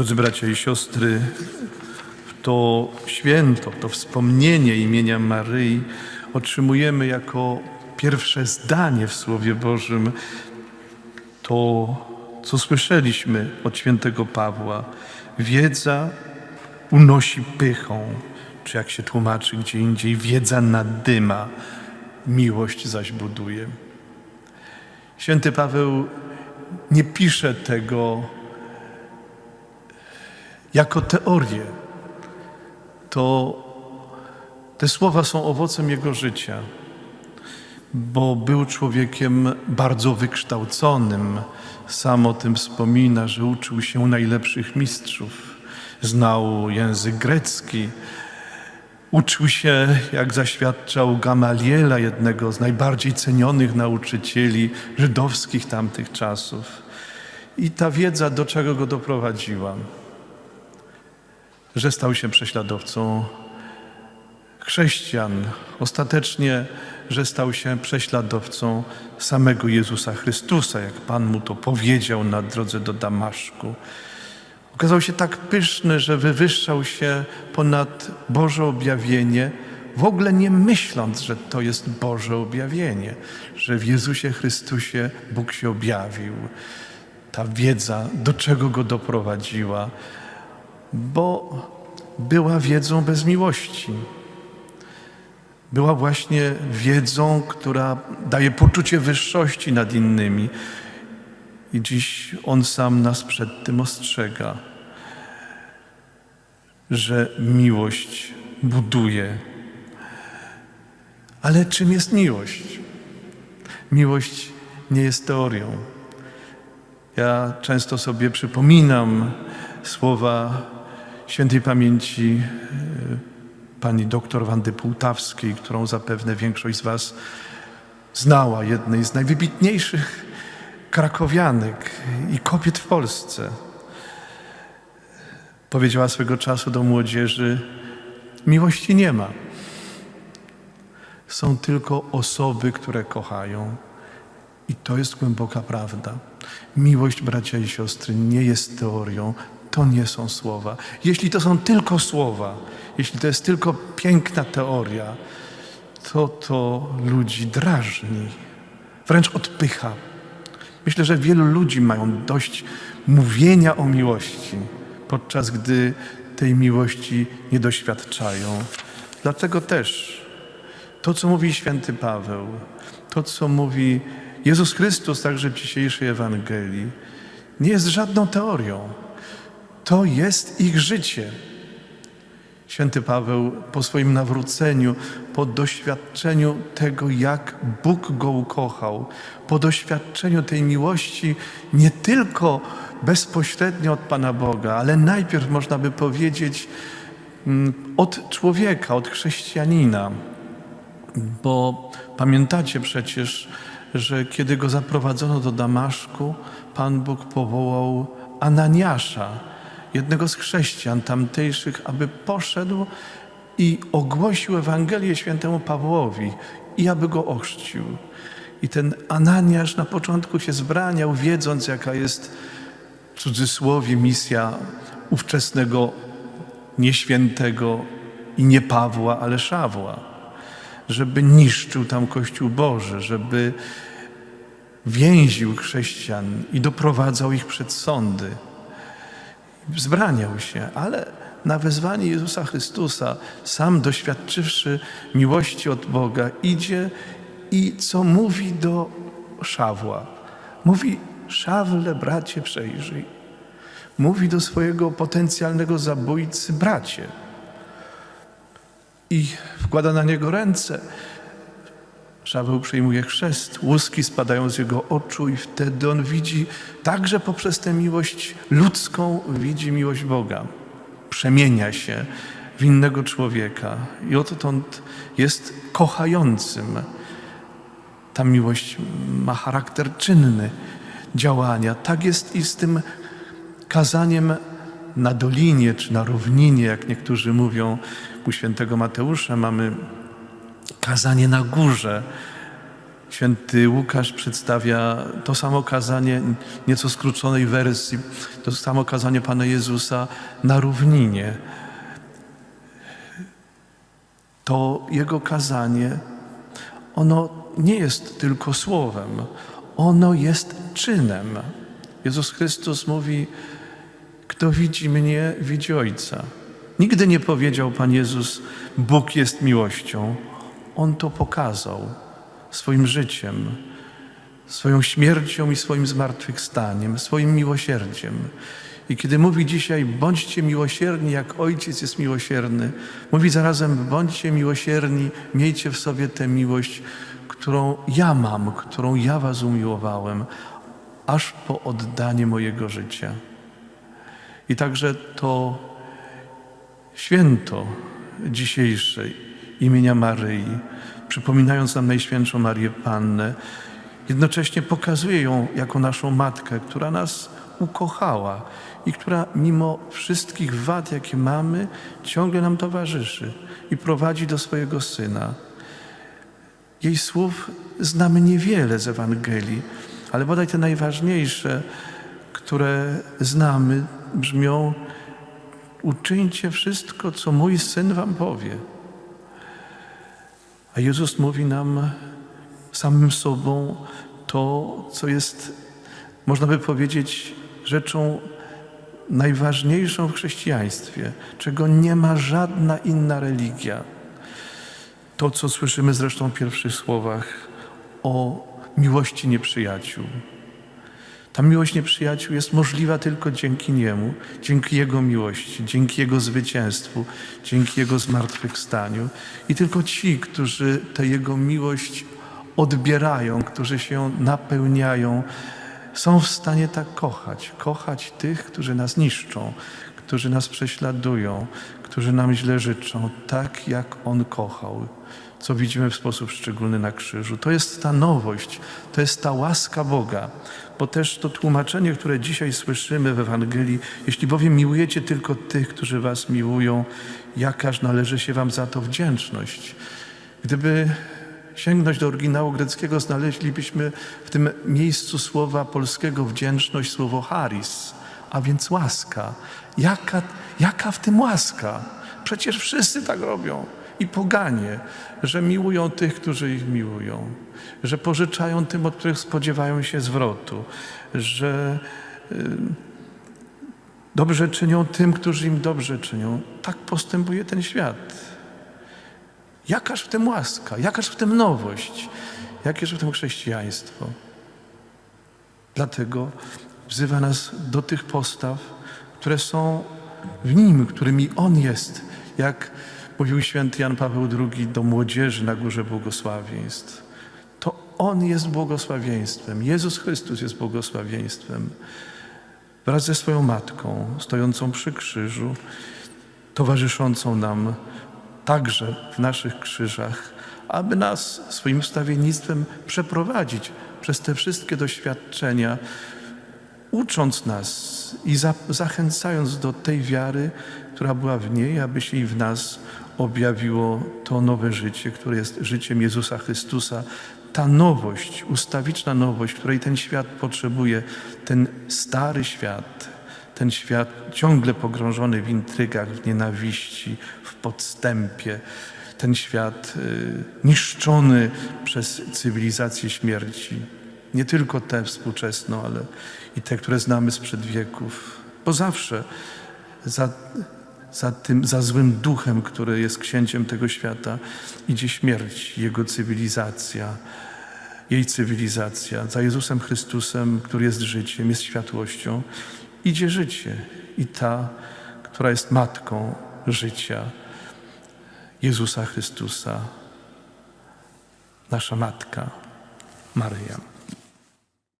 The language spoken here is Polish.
Drodzy bracia i siostry, to święto, to wspomnienie imienia Maryi otrzymujemy jako pierwsze zdanie w Słowie Bożym. To, co słyszeliśmy od świętego Pawła. Wiedza unosi pychą, czy jak się tłumaczy gdzie indziej, wiedza nadyma, miłość zaś buduje. Święty Paweł nie pisze tego jako teorię. To te słowa są owocem jego życia, bo był człowiekiem bardzo wykształconym. Sam o tym wspomina, że uczył się najlepszych mistrzów, znał język grecki, uczył się, jak zaświadczał Gamaliela, jednego z najbardziej cenionych nauczycieli żydowskich tamtych czasów. I ta wiedza do czego go doprowadziła? Że stał się prześladowcą chrześcijan. Ostatecznie, że stał się prześladowcą samego Jezusa Chrystusa, jak Pan mu to powiedział na drodze do Damaszku. Okazał się tak pyszny, że wywyższał się ponad Boże objawienie, w ogóle nie myśląc, że to jest Boże objawienie, że w Jezusie Chrystusie Bóg się objawił. Ta wiedza, do czego go doprowadziła, bo była wiedzą bez miłości. Była właśnie wiedzą, która daje poczucie wyższości nad innymi. I dziś On sam nas przed tym ostrzega, że miłość buduje. Ale czym jest miłość? Miłość nie jest teorią. Ja często sobie przypominam słowa świętej pamięci e, pani doktor Wandy Półtawskiej, którą zapewne większość z Was znała, jednej z najwybitniejszych krakowianek i kobiet w Polsce. Powiedziała swego czasu do młodzieży: Miłości nie ma. Są tylko osoby, które kochają. I to jest głęboka prawda. Miłość, bracia i siostry, nie jest teorią, to nie są słowa. Jeśli to są tylko słowa, jeśli to jest tylko piękna teoria, to to ludzi drażni, wręcz odpycha. Myślę, że wielu ludzi mają dość mówienia o miłości, podczas gdy tej miłości nie doświadczają. Dlatego też to, co mówi święty Paweł, to, co mówi Jezus Chrystus także w dzisiejszej Ewangelii, nie jest żadną teorią. To jest ich życie. Święty Paweł po swoim nawróceniu, po doświadczeniu tego, jak Bóg go ukochał, po doświadczeniu tej miłości nie tylko bezpośrednio od Pana Boga, ale najpierw można by powiedzieć mm, od człowieka, od chrześcijanina. Bo pamiętacie przecież, że kiedy go zaprowadzono do Damaszku, Pan Bóg powołał Ananiasza, jednego z chrześcijan tamtejszych, aby poszedł i ogłosił Ewangelię świętemu Pawłowi i aby go ochrzcił. I ten Ananiasz na początku się zbraniał, wiedząc, jaka jest w cudzysłowie misja ówczesnego nieświętego i nie Pawła, ale Szawła, żeby niszczył tam Kościół Boży, żeby więził chrześcijan i doprowadzał ich przed sądy. Wzbraniał się, ale na wezwanie Jezusa Chrystusa, sam doświadczywszy miłości od Boga, idzie i co mówi do Szawła? Mówi, Szawle, bracie, przejrzyj. Mówi do swojego potencjalnego zabójcy, bracie. I wkłada na niego ręce. Szaweł przyjmuje chrzest, łuski spadają z jego oczu i wtedy on widzi także poprzez tę miłość ludzką, widzi miłość Boga. Przemienia się w innego człowieka i odtąd jest kochającym. Ta miłość ma charakter czynny działania. Tak jest i z tym kazaniem na dolinie czy na równinie, jak niektórzy mówią. U świętego Mateusza mamy kazanie na górze. Święty Łukasz przedstawia to samo kazanie, nieco skróconej wersji, to samo kazanie Pana Jezusa na równinie. To Jego kazanie, ono nie jest tylko słowem, ono jest czynem. Jezus Chrystus mówi, kto widzi mnie, widzi Ojca. Nigdy nie powiedział Pan Jezus, Bóg jest miłością. On to pokazał swoim życiem, swoją śmiercią i swoim zmartwychwstaniem, swoim miłosierdziem. I kiedy mówi dzisiaj, bądźcie miłosierni, jak Ojciec jest miłosierny, mówi zarazem, bądźcie miłosierni, miejcie w sobie tę miłość, którą ja mam, którą ja was umiłowałem, aż po oddanie mojego życia. I także to święto dzisiejsze imienia Maryi, przypominając nam Najświętszą Marię Pannę, jednocześnie pokazuje ją jako naszą matkę, która nas ukochała i która mimo wszystkich wad, jakie mamy, ciągle nam towarzyszy i prowadzi do swojego Syna. Jej słów znamy niewiele z Ewangelii, ale bodaj te najważniejsze, które znamy, brzmią: Uczyńcie wszystko, co mój syn wam powie. A Jezus mówi nam samym sobą to, co jest, można by powiedzieć, rzeczą najważniejszą w chrześcijaństwie, czego nie ma żadna inna religia. To, co słyszymy zresztą w pierwszych słowach o miłości nieprzyjaciół. Ta miłość nieprzyjaciół jest możliwa tylko dzięki Niemu, dzięki Jego miłości, dzięki Jego zwycięstwu, dzięki Jego zmartwychwstaniu. I tylko ci, którzy tę Jego miłość odbierają, którzy się ją napełniają, są w stanie tak kochać. Kochać tych, którzy nas niszczą, którzy nas prześladują, którzy nam źle życzą, tak jak On kochał co widzimy w sposób szczególny na krzyżu. To jest ta nowość, to jest ta łaska Boga, bo też to tłumaczenie, które dzisiaj słyszymy w Ewangelii, jeśli bowiem miłujecie tylko tych, którzy was miłują, jakaż należy się wam za to wdzięczność. Gdyby sięgnąć do oryginału greckiego, znaleźlibyśmy w tym miejscu słowa polskiego wdzięczność słowo charis, a więc łaska. Jaka, jaka w tym łaska? Przecież wszyscy tak robią i poganie, że miłują tych, którzy ich miłują, że pożyczają tym, od których spodziewają się zwrotu, że y, dobrze czynią tym, którzy im dobrze czynią. Tak postępuje ten świat. Jakaż w tym łaska, jakaż w tym nowość, jakież w tym chrześcijaństwo. Dlatego wzywa nas do tych postaw, które są w Nim, którymi On jest, jak Mówił święty Jan Paweł II do młodzieży na Górze Błogosławieństw. To On jest błogosławieństwem. Jezus Chrystus jest błogosławieństwem. Wraz ze swoją matką, stojącą przy krzyżu, towarzyszącą nam także w naszych krzyżach, aby nas swoim wstawiennictwem przeprowadzić przez te wszystkie doświadczenia, ucząc nas i za, zachęcając do tej wiary, która była w niej, aby się i w nas objawiło to nowe życie, które jest życiem Jezusa Chrystusa. Ta nowość, ustawiczna nowość, której ten świat potrzebuje, ten stary świat, ten świat ciągle pogrążony w intrygach, w nienawiści, w podstępie, ten świat y, niszczony przez cywilizację śmierci. Nie tylko tę współczesną, ale i te, które znamy sprzed wieków. Bo zawsze za za tym, za złym duchem, który jest księciem tego świata, idzie śmierć, jego cywilizacja, jej cywilizacja. Za Jezusem Chrystusem, który jest życiem, jest światłością, idzie życie i ta, która jest matką życia, Jezusa Chrystusa, nasza matka, Maryja.